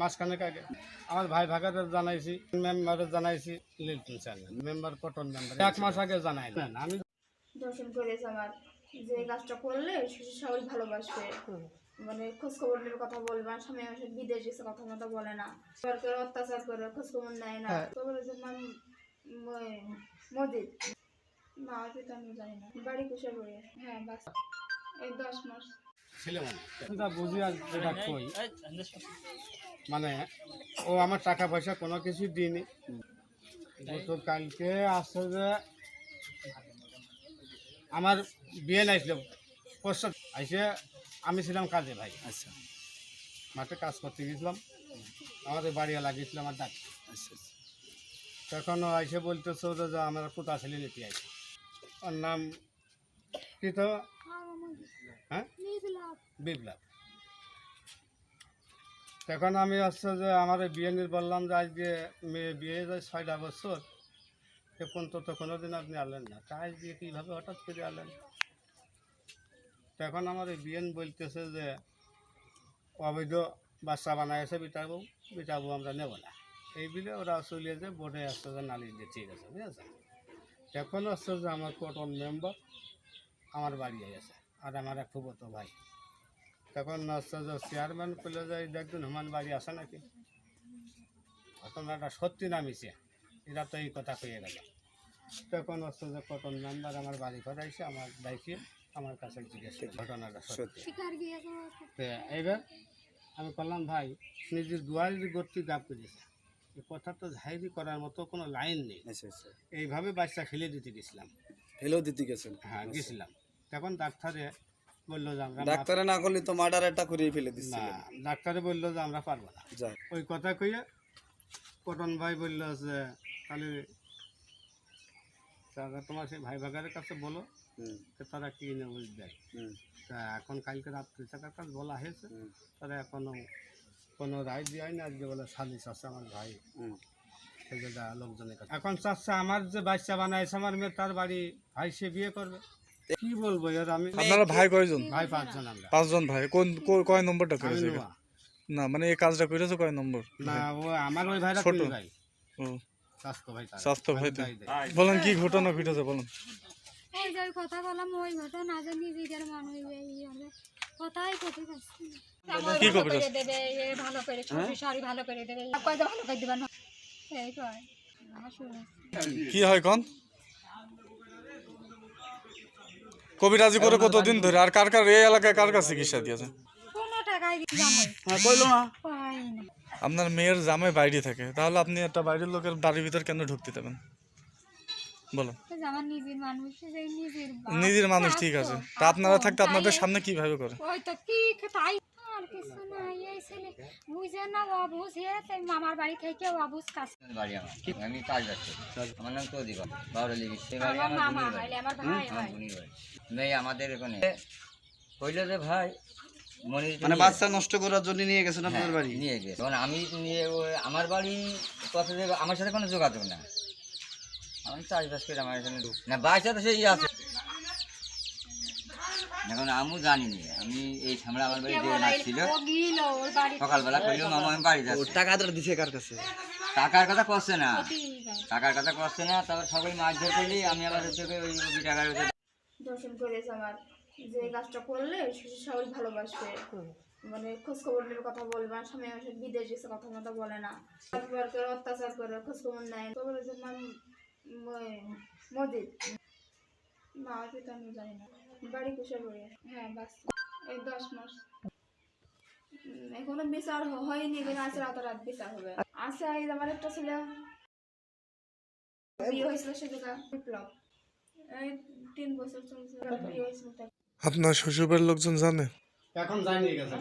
মাসখানেক আগে আমার ভাই ভাগারে জানাইছি মেম্বারে জানাইছি লিল্টন চ্যানেল মেম্বার কটন মেম্বার। এক মাস আগে জানাই না আমি দর্শন করেছে আমার যে কাজটা করলে শাশুড়ি ভালোবাসবে। মানে খোঁজ খবর নেবে কথা বলবে আর স্বামী আমার বিদেশ গেছে কথা মতো বলে না। সরকার অত্যাচার করে খোঁজ খবর নেয় না। তো বলেছে নাম মজিদ। মা পিতা আমি জানি না। বাড়ি কুশে বই হ্যাঁ বাস। এই দশ মাস। মানে বুঝি আর যেটা কই? মানে ও আমার টাকা পয়সা কোনো কিছু দিইনি। তো কালকে আসছে যে আমার বিয়ে নাইছিল পশ্চাৎ আইসে আমি ছিলাম কাজে ভাই। আচ্ছা। মাঠে কাজ করতে গেছিলাম। আমাদের বাড়ি লাগিয়েছিল আমার ডাক। আচ্ছা তখন ও আইসে বলতেছে ওরা যে আমরা কোথা ছেলে নিতে আইছি ওর নাম কি তো? হ্যাঁ? বিপ্লব। তখন আমি হচ্ছে যে আমার বিয়ে নিয়ে বললাম যে আজকে মেয়ে বিয়ে যায় ছয়টা বছর সে পর্যন্ত তো কোনোদিন আপনি আনলেন না। তা আজ দিয়ে কীভাবে হঠাৎ করে আনলেন? এখন আমার এই বিয়েন বলতেছে যে অবৈধ বাচ্চা বানাইছে বিটাবু বিটাবু আমরা নেব না। এই বিলে ওরা চলিয়ে যে বোর্ডে আসছে যে নালিশ দিয়ে ঠিক আছে বুঝেছে এখন হচ্ছে যে আমার কটন মেম্বার আমার বাড়ি আছে আর আমার এক ফুবতো ভাই। তখন চেয়ারম্যান করলে যে এই দেখবেন হুমান বাড়ি আসে নাকি? এখন একটা সত্যি নামিছে এরা তো এই কথা কয়ে গেল। তখন হচ্ছে যে কটন মেম্বার আমার বাড়ি করাইছে আমার দায়িত্বে আমার কাছে জিজ্ঞেস ঘটনাটা সত্যি? এবার আমি বললাম ভাই নিজের দুয়ারি গর্তি গাপ করেছে এই কথা তো ঝাইরি করার মতো কোনো লাইন নেই। আচ্ছা আচ্ছা। এইভাবে বাচ্চা ফেলে দিতে গেছিলাম। ফেলেও দিতে গেছেন? হ্যাঁ গেছিলাম। তখন ডাক্তারে বলল যে আমরা ডাক্তারে না করলে তো মার্ডার একটা করিয়ে ফেলে না ডাক্তারে বলল যে আমরা পারব না। ওই কথা কইয়া কটন ভাই বলল যে তাহলে তারা তোমার সেই ভাই ভাগারের কাছে বলো তারা কি নিউজ দেয় তা এখন কালকে রাত্রি থাকার কাছে বলা হয়েছে তারা এখনও কোনো রায় দেয় না আজকে বলে সালিশ আছে আমার ভাই। লোকজনের কাছে। এখন চাচ্ছে আমার যে বাচ্চা বানাইছে আমার মেয়ে তার বাড়ি ভাই সে বিয়ে করবে। কি বলব এর আমি আপনারা ভাই কয়জন? ভাই পাঁচজন আমরা। পাঁচজন ভাই। কোন কয় নম্বরটা করেছে? না মানে এই কাজটা করেছে কয় নম্বর? না ও আমার ওই ভাইরা ছোট। ভাই। ও। স্বাস্থ্য ভাই তার। স্বাস্থ্য ভাই তো। বলেন কি ঘটনা ঘটেছে বলেন। এই যে কথা বললাম ওই ঘটনা যে নিজেদের মানুষ এই হলে কথাই কথা পাচ্ছি না। কি ভালো দেবে এ ভালো করে শ্বশুর শাড়ি ভালো করে দেবে। কয়টা ভালো করে দেবেন? এই কয় কি হয় কোন? কবিরাজি করে কতদিন ধরে? আর কার কার এই এলাকায় কার কার চিকিৎসা দিয়েছে? কোনো টাকাই জামাই হ্যাঁ কইলো না। পাই আপনার মেয়ের জামে বাইরে থাকে। তাহলে আপনি একটা বাইরের লোকের বাড়ির ভিতর কেন ঢুকতে দেবেন? বলো। এই নিজের মানুষ যে নিজের নিজের মানুষ ঠিক আছে। তা আপনারা থাকতে আপনাদের সামনে কীভাবে করে ওই তো কি তাই আর কিছু নাই এই ছেলে না হে তাই মামার বাড়ি থেকে বাড়ি আমার আমি কাজ যাচ্ছি আমার নাম তো দিবা বাউরলি সে বাড়ি আমার মামা হয় আমার ভাই আমার হয় মেয়ে আমাদের এখানে। কইলো যে ভাই মানে বাচ্চা নষ্ট করার জন্য নিয়ে গেছেন আপনার বাড়ি? নিয়ে গেছে। তখন আমি নিয়ে আমার বাড়ি কথা আমার সাথে কোনো যোগাযোগ না আমি চাষবাস করে আমার এখানে ঢুক- না বাচ্চা তো সেই আছে। এখন আমিও জানি না আমি এই সামনে আমার বাড়ি যে বাড়ি সকালবেলা কইলো মামা আমি বাড়ি যাচ্ছি। টাকাটা দিছে কার কাছে? টাকার কথা করছে না। টাকার কথা করছে না তারপর সবাই মাছ ধর করলি আমি আবার হচ্ছে ওই টাকার দর্শন করেছে আমার। যে কাজটা করলে শাশুড়ি ভালোবাসবে। মানে খোঁজ খবর নেবে কথা বলবে আর স্বামী আমার বিদেশ গেছে কথা মতো বলে না। অত্যাচার করে খোঁজ খবর নেয় নাম মজিদ। পিতা আমি জানি না। বাড়ি কুশে হ্যাঁ বাস। এই দশ মাস। এখনও বিচার হয়নি কিন্তু আজ রাতারাত বিচার হবে। আছে এই আমার একটা ছিল। বিয়ে হয়েছিল বিপ্লব। এই তিন বছর চলছে বিয়ে হয়েছিল আপনার শ্বশুরবাড়ির লোকজন জানে? এখন জানিয়ে গেছে।